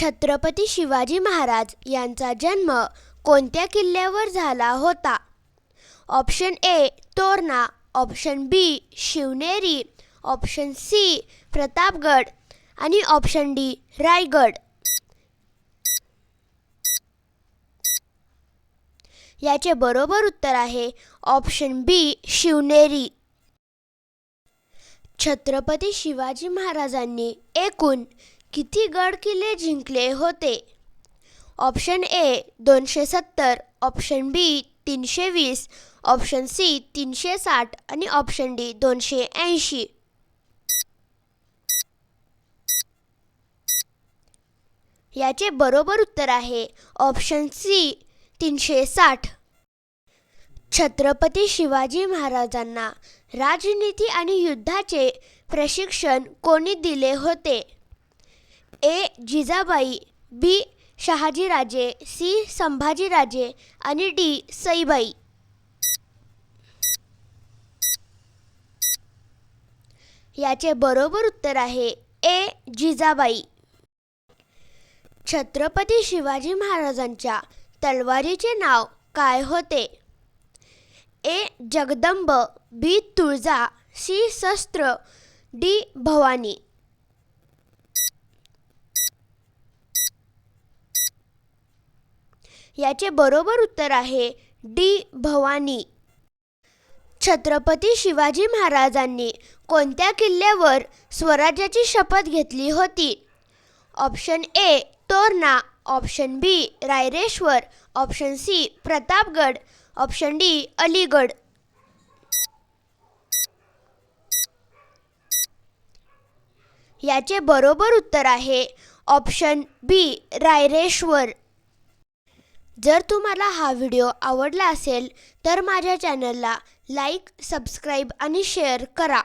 छत्रपती शिवाजी महाराज यांचा जन्म कोणत्या किल्ल्यावर झाला होता? Option A Torna. Option B Shivneri. Option C Pratapgad. आणि ऑप्शन डी रायगड. याचे बरोबर उत्तर आहे ऑप्शन बी शिवनेरी. छत्रपती शिवाजी महाराजांनी एकूण किती गड किल्ले जिंकले होते? ऑप्शन ए दोनशे सत्तर. ऑप्शन बी तीनशे वीस. ऑप्शन सी तीनशे साठ. आणि ऑप्शन डी दोनशे ऐंशी. याचे बरोबर उत्तर आहे ऑप्शन सी तीनशे साठ. छत्रपती शिवाजी महाराजांना राजनीती आणि युद्धाचे प्रशिक्षण कोणी दिले होते? A Jijabai B Shahajiraje C Sambhajiraje आणि डी सईबाई. याचे बरोबर उत्तर आहे ए जिजाबाई. छत्रपती शिवाजी महाराजांच्या तलवारीचे नाव काय होते? A Jagdamb B Tulja C शस्त्र डी भवानी. याचे बरोबर उत्तर आहे डी. भवानी. छत्रपती शिवाजी महाराजांनी कोणत्या किल्ल्यावर स्वराज्याची शपथ घेतली होती? Option A Torna. Option B Raireshwar. Option C Pratapgad. Option D Aligad. याचे बरोबर उत्तर आहे ऑप्शन बी रायरेश्वर. जर तुम्हाला हा व्हिडिओ आवडला असेल तर माझ्या चॅनलला लाईक सबस्क्राईब आणि शेअर करा.